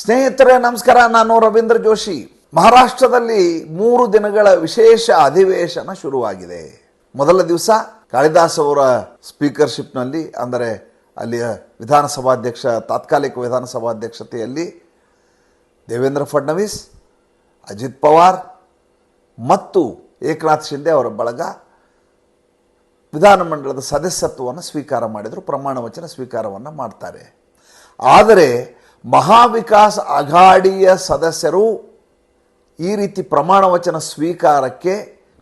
ಸ್ನೇಹಿತರೆ, ನಮಸ್ಕಾರ. ನಾನು ರವೀಂದ್ರ ಜೋಶಿ. ಮಹಾರಾಷ್ಟ್ರದಲ್ಲಿ ಮೂರು ದಿನಗಳ ವಿಶೇಷ ಅಧಿವೇಶನ ಶುರುವಾಗಿದೆ. ಮೊದಲ ದಿವಸ ಕಾಳಿದಾಸ್ ಅವರ ಸ್ಪೀಕರ್ಶಿಪ್ನಲ್ಲಿ, ಅಂದರೆ ಅಲ್ಲಿಯ ವಿಧಾನಸಭಾಧ್ಯಕ್ಷ, ತಾತ್ಕಾಲಿಕ ವಿಧಾನಸಭಾಧ್ಯಕ್ಷತೆಯಲ್ಲಿ ದೇವೇಂದ್ರ ಫಡ್ನವೀಸ್, ಅಜಿತ್ ಪವಾರ್ ಮತ್ತು ಏಕನಾಥ್ ಶಿಂದೆ ಅವರ ಬಳಗ ವಿಧಾನಮಂಡಲದ ಸದಸ್ಯತ್ವವನ್ನು ಸ್ವೀಕಾರ ಮಾಡಿದರು. ಪ್ರಮಾಣ ವಚನ ಸ್ವೀಕಾರವನ್ನು ಮಾಡ್ತಾರೆ. ಆದರೆ ಮಹಾವಿಕಾಸ್ ಅಘಾಡಿಯ ಸದಸ್ಯರು ಈ ರೀತಿ ಪ್ರಮಾಣ ವಚನ ಸ್ವೀಕಾರಕ್ಕೆ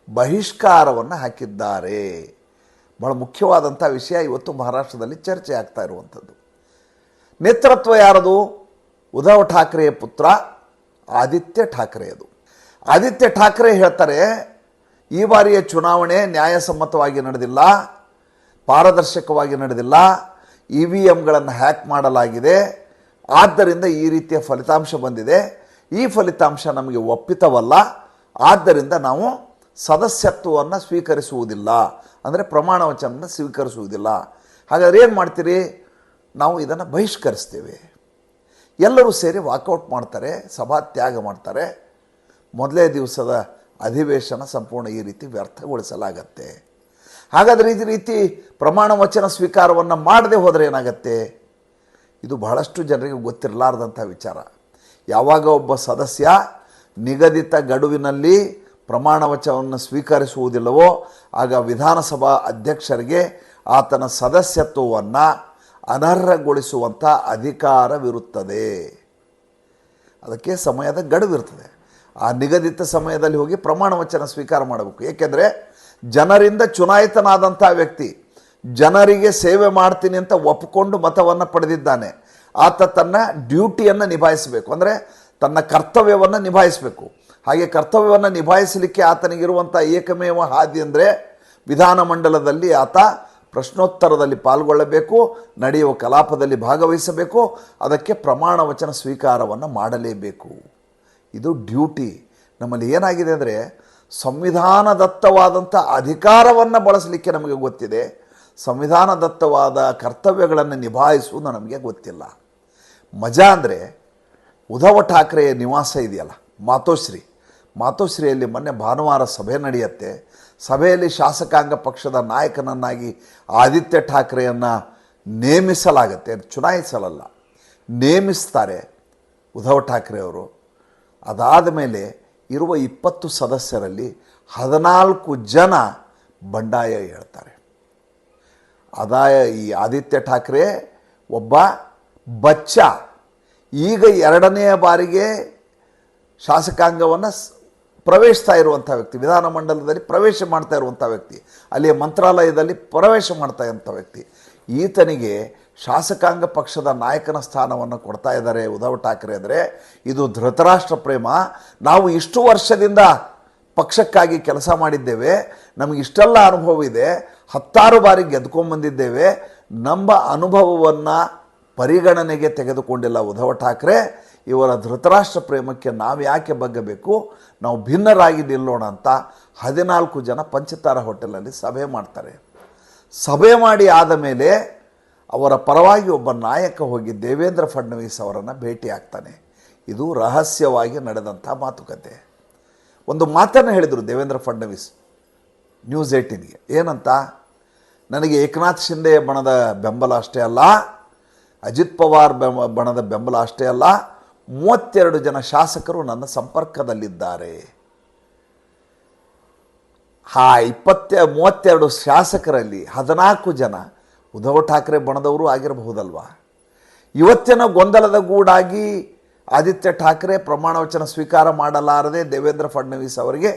ಬಹಿಷ್ಕಾರವನ್ನು ಹಾಕಿದ್ದಾರೆ. ಬಹಳ ಮುಖ್ಯವಾದಂಥ ವಿಷಯ ಇವತ್ತು ಮಹಾರಾಷ್ಟ್ರದಲ್ಲಿ ಚರ್ಚೆ ಆಗ್ತಾ ಇರುವಂಥದ್ದು. ನೇತೃತ್ವ ಯಾರದು? ಉದ್ಧವ್ ಠಾಕ್ರೆಯ ಪುತ್ರ ಆದಿತ್ಯ ಠಾಕ್ರೆಯದು ಆದಿತ್ಯ ಠಾಕ್ರೆ ಹೇಳ್ತಾರೆ, ಈ ಬಾರಿಯ ಚುನಾವಣೆ ನ್ಯಾಯಸಮ್ಮತವಾಗಿ ನಡೆದಿಲ್ಲ, ಪಾರದರ್ಶಕವಾಗಿ ನಡೆದಿಲ್ಲ, ಇ ವಿ ಎಮ್ಗಳನ್ನು ಹ್ಯಾಕ್ ಮಾಡಲಾಗಿದೆ ಆದ್ದರಿಂದ ಈ ರೀತಿಯ ಫಲಿತಾಂಶ ಬಂದಿದೆ. ಈ ಫಲಿತಾಂಶ ನಮಗೆ ಒಪ್ಪಿತವಲ್ಲ. ಆದ್ದರಿಂದ ನಾವು ಸದಸ್ಯತ್ವವನ್ನು ಸ್ವೀಕರಿಸುವುದಿಲ್ಲ. ಅಂದರೆ ಪ್ರಮಾಣ ವಚನವನ್ನು ಸ್ವೀಕರಿಸುವುದಿಲ್ಲ. ಹಾಗಾದ್ರೆ ಏನು ಮಾಡ್ತೀರಿ? ನಾವು ಇದನ್ನು ಬಹಿಷ್ಕರಿಸ್ತೇವೆ. ಎಲ್ಲರೂ ಸೇರಿ ವಾಕೌಟ್ ಮಾಡ್ತಾರೆ ಸಭಾತ್ಯಾಗ ಮಾಡ್ತಾರೆ. ಮೊದಲೇ ದಿವಸದ ಅಧಿವೇಶನ ಸಂಪೂರ್ಣ ಈ ರೀತಿ ವ್ಯರ್ಥಗೊಳಿಸಲಾಗತ್ತೆ. ಹಾಗಾದರೆ ಈ ರೀತಿ ಪ್ರಮಾಣ ವಚನ ಸ್ವೀಕಾರವನ್ನು ಮಾಡದೆ ಹೋದರೆ ಏನಾಗತ್ತೆ? ಇದು ಬಹಳಷ್ಟು ಜನರಿಗೆ ಗೊತ್ತಿರಲಾರ್ದಂಥ ವಿಚಾರ. ಯಾವಾಗ ಒಬ್ಬ ಸದಸ್ಯ ನಿಗದಿತ ಗಡುವಿನಲ್ಲಿ ಪ್ರಮಾಣ ವಚನವನ್ನು ಸ್ವೀಕರಿಸುವುದಿಲ್ಲವೋ, ಆಗ ವಿಧಾನಸಭಾ ಅಧ್ಯಕ್ಷರಿಗೆ ಆತನ ಸದಸ್ಯತ್ವವನ್ನು ಅನರ್ಹಗೊಳಿಸುವಂಥ ಅಧಿಕಾರವಿರುತ್ತದೆ. ಅದಕ್ಕೆ ಸಮಯದ ಗಡುವಿರ್ತದೆ ಆ ನಿಗದಿತ ಸಮಯದಲ್ಲಿ ಹೋಗಿ ಪ್ರಮಾಣ ವಚನ ಸ್ವೀಕಾರ ಮಾಡಬೇಕು. ಏಕೆಂದರೆ ಜನರಿಂದ ಚುನಾಯಿತನಾದಂಥ ವ್ಯಕ್ತಿ ಜನರಿಗೆ ಸೇವೆ ಮಾಡ್ತೀನಿ ಅಂತ ಒಪ್ಪಿಕೊಂಡು ಮತವನ್ನು ಪಡೆದಿದ್ದಾನೆ. ಆತ ತನ್ನ ಡ್ಯೂಟಿಯನ್ನು ನಿಭಾಯಿಸಬೇಕು. ಅಂದರೆ ತನ್ನ ಕರ್ತವ್ಯವನ್ನು ನಿಭಾಯಿಸಬೇಕು. ಹಾಗೆ ಕರ್ತವ್ಯವನ್ನು ನಿಭಾಯಿಸಲಿಕ್ಕೆ ಆತನಿಗಿರುವಂಥ ಏಕಮೇವ ಹಾದಿ ಅಂದರೆ ವಿಧಾನಮಂಡಲದಲ್ಲಿ ಆತ ಪ್ರಶ್ನೋತ್ತರದಲ್ಲಿ ಪಾಲ್ಗೊಳ್ಳಬೇಕು, ನಡೆಯುವ ಕಲಾಪದಲ್ಲಿ ಭಾಗವಹಿಸಬೇಕು, ಅದಕ್ಕೆ ಪ್ರಮಾಣ ವಚನ ಸ್ವೀಕಾರವನ್ನು ಮಾಡಲೇಬೇಕು. ಇದು ಡ್ಯೂಟಿ. ನಮ್ಮಲ್ಲಿ ಏನಾಗಿದೆ ಅಂದರೆ ಸಂವಿಧಾನದತ್ತವಾದಂಥ ಅಧಿಕಾರವನ್ನು ಬಳಸಲಿಕ್ಕೆ ನಮಗೆ ಗೊತ್ತಿದೆ. ಸಂವಿಧಾನದತ್ತವಾದ ಕರ್ತವ್ಯಗಳನ್ನು ನಿಭಾಯಿಸುವುದು ನಮಗೆ ಗೊತ್ತಿಲ್ಲ. ಮಜಾ ಅಂದರೆ ಉದ್ಧವ ಠಾಕ್ರೆಯ ನಿವಾಸ ಇದೆಯಲ್ಲ, ಮಾತೋಶ್ರೀ. ಮಾತೋಶ್ರೀಯಲ್ಲಿ ಮೊನ್ನೆ ಭಾನುವಾರ ಸಭೆ ನಡೆಯುತ್ತೆ. ಸಭೆಯಲ್ಲಿ ಶಾಸಕಾಂಗ ಪಕ್ಷದ ನಾಯಕನನ್ನಾಗಿ ಆದಿತ್ಯ ಠಾಕ್ರೆಯನ್ನು ನೇಮಿಸಲಾಗತ್ತೆ, ಚುನಾಯಿಸಲಲ್ಲ, ನೇಮಿಸ್ತಾರೆ ಉದ್ಧವ್ ಠಾಕ್ರೆಯವರು ಅದಾದ ಮೇಲೆ ಇರುವ ಇಪ್ಪತ್ತು ಸದಸ್ಯರಲ್ಲಿ ಹದಿನಾಲ್ಕು ಜನ ಬಂಡಾಯ ಹೇಳ್ತಾರೆ. ಆದಾಯ ಈ ಆದಿತ್ಯ ಠಾಕ್ರೆ ಒಬ್ಬ ಬಚ್ಚ. ಈಗ ಎರಡನೆಯ ಬಾರಿಗೆ ಶಾಸಕಾಂಗವನ್ನು ಪ್ರವೇಶಿಸ್ತಾ ಇರುವಂಥ ವ್ಯಕ್ತಿ ವಿಧಾನಮಂಡಲದಲ್ಲಿ ಪ್ರವೇಶ ಮಾಡ್ತಾ ಇರುವಂಥ ವ್ಯಕ್ತಿ, ಅಲ್ಲಿಯ ಮಂತ್ರಾಲಯದಲ್ಲಿ ಪ್ರವೇಶ ಮಾಡ್ತಾ ಇರುವಂಥ ವ್ಯಕ್ತಿ. ಈತನಿಗೆ ಶಾಸಕಾಂಗ ಪಕ್ಷದ ನಾಯಕನ ಸ್ಥಾನವನ್ನು ಕೊಡ್ತಾ ಇದ್ದಾರೆ ಉದ್ಧವ್ ಠಾಕ್ರೆ ಅಂದರೆ ಇದು ಧೃತರಾಷ್ಟ್ರ ಪ್ರೇಮ. ನಾವು ಇಷ್ಟು ವರ್ಷದಿಂದ ಪಕ್ಷಕ್ಕಾಗಿ ಕೆಲಸ ಮಾಡಿದ್ದೇವೆ. ನಮಗೆ ಇಷ್ಟೆಲ್ಲ ಅನುಭವ ಇದೆ. ಹತ್ತಾರು ಬಾರಿ ಗೆದ್ಕೊಂಡ್ಬಂದಿದ್ದೇವೆ ನಮ್ಮ ಅನುಭವವನ್ನು ಪರಿಗಣನೆಗೆ ತೆಗೆದುಕೊಂಡಿಲ್ಲ ಉದ್ಧವ್ ಠಾಕ್ರೆ. ಇವರ ಧೃತರಾಷ್ಟ್ರ ಪ್ರೇಮಕ್ಕೆ ನಾವು ಯಾಕೆ ಬಗ್ಗಬೇಕು? ನಾವು ಭಿನ್ನರಾಗಿ ನಿಲ್ಲೋಣ ಅಂತ ಹದಿನಾಲ್ಕು ಜನ ಪಂಚತಾರ ಹೋಟೆಲಲ್ಲಿ ಸಭೆ ಮಾಡ್ತಾರೆ. ಸಭೆ ಮಾಡಿ ಆದ ಮೇಲೆ ಅವರ ಪರವಾಗಿ ಒಬ್ಬ ನಾಯಕ ಹೋಗಿ ದೇವೇಂದ್ರ ಫಡ್ನವೀಸ್ ಅವರನ್ನು ಭೇಟಿ ಆಗ್ತಾನೆ ಇದು ರಹಸ್ಯವಾಗಿ ನಡೆದಂಥ ಮಾತುಕತೆ. ಒಂದು ಮಾತನ್ನು ಹೇಳಿದರು ದೇವೇಂದ್ರ ಫಡ್ನವೀಸ್ ನ್ಯೂಸ್ ಏಯ್ಟೀನ್ಗೆ. ಏನಂತ? ನನಗೆ ಏಕನಾಥ್ ಶಿಂದೆ ಬಣದ ಬೆಂಬಲ ಅಷ್ಟೇ ಅಲ್ಲ, ಅಜಿತ್ ಪವಾರ್ ಬಣದ ಬೆಂಬಲ ಅಷ್ಟೇ ಅಲ್ಲ, ಮೂವತ್ತೆರಡು ಜನ ಶಾಸಕರು ನನ್ನ ಸಂಪರ್ಕದಲ್ಲಿದ್ದಾರೆ. ಹಾ, ಇಪ್ಪತ್ತೆ, ಮೂವತ್ತೆರಡು ಶಾಸಕರಲ್ಲಿ ಹದಿನಾಲ್ಕು ಜನ ಉದ್ಧವ್ ಠಾಕ್ರೆ ಬಣದವರು ಆಗಿರಬಹುದಲ್ವಾ? ಇವತ್ತಿನ ಗೊಂದಲದ ಗೂಡಾಗಿ ಆದಿತ್ಯ ಠಾಕ್ರೆ ಪ್ರಮಾಣ ವಚನ ಸ್ವೀಕಾರ ಮಾಡಲಾರದೆ ದೇವೇಂದ್ರ ಫಡ್ನವೀಸ್ ಅವರಿಗೆ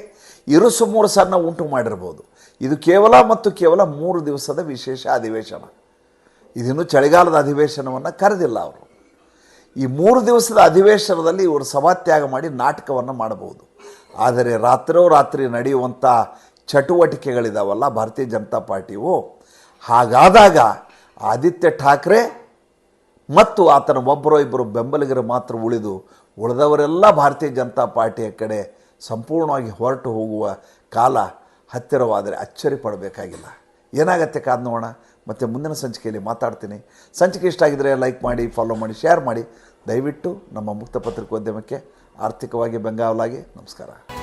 ಇರುಸು ಮುರುಸನ್ನು ಉಂಟು ಮಾಡಿರ್ಬೋದು. ಇದು ಕೇವಲ ಮತ್ತು ಕೇವಲ ಮೂರು ದಿವಸದ ವಿಶೇಷ ಅಧಿವೇಶನ. ಇದನ್ನು ಚಳಿಗಾಲದ ಅಧಿವೇಶನವನ್ನು ಕರೆದಿಲ್ಲ ಅವರು. ಈ ಮೂರು ದಿವಸದ ಅಧಿವೇಶನದಲ್ಲಿ ಇವರು ಸಭಾತ್ಯಾಗ ಮಾಡಿ ನಾಟಕವನ್ನು ಮಾಡಬಹುದು. ಆದರೆ ರಾತ್ರೋ ರಾತ್ರಿ ನಡೆಯುವಂಥ ಚಟುವಟಿಕೆಗಳಿದಾವಲ್ಲ, ಭಾರತೀಯ ಜನತಾ ಪಾರ್ಟಿಯು ಹಾಗಾದಾಗ ಆದಿತ್ಯ ಠಾಕ್ರೆ ಮತ್ತು ಆತನ ಒಬ್ಬರೋ ಇಬ್ಬರು ಬೆಂಬಲಿಗರು ಮಾತ್ರ ಉಳಿದು ಉಳಿದವರೆಲ್ಲ ಭಾರತೀಯ ಜನತಾ ಪಾರ್ಟಿಯ ಕಡೆ ಸಂಪೂರ್ಣವಾಗಿ ಹೊರಟು ಹೋಗುವ ಕಾಲ ಹತ್ತಿರವಾದರೆ ಅಚ್ಚರಿ ಪಡಬೇಕಾಗಿಲ್ಲ. ಏನಾಗತ್ತೆ ಕಾದ್ ನೋಡೋಣ. ಮತ್ತು ಮುಂದಿನ ಸಂಚಿಕೆಯಲ್ಲಿ ಮಾತಾಡ್ತೀನಿ. ಸಂಚಿಕೆ ಇಷ್ಟ ಆಗಿದ್ದರೆ ಲೈಕ್ ಮಾಡಿ ಫಾಲೋ ಮಾಡಿ ಶೇರ್ ಮಾಡಿ. ದಯವಿಟ್ಟು ನಮ್ಮ ಮುಕ್ತ ಪತ್ರಿಕೋದ್ಯಮಕ್ಕೆ ಆರ್ಥಿಕವಾಗಿ ಬೆಂಗಾವಲಾಗಿ ನಮಸ್ಕಾರ.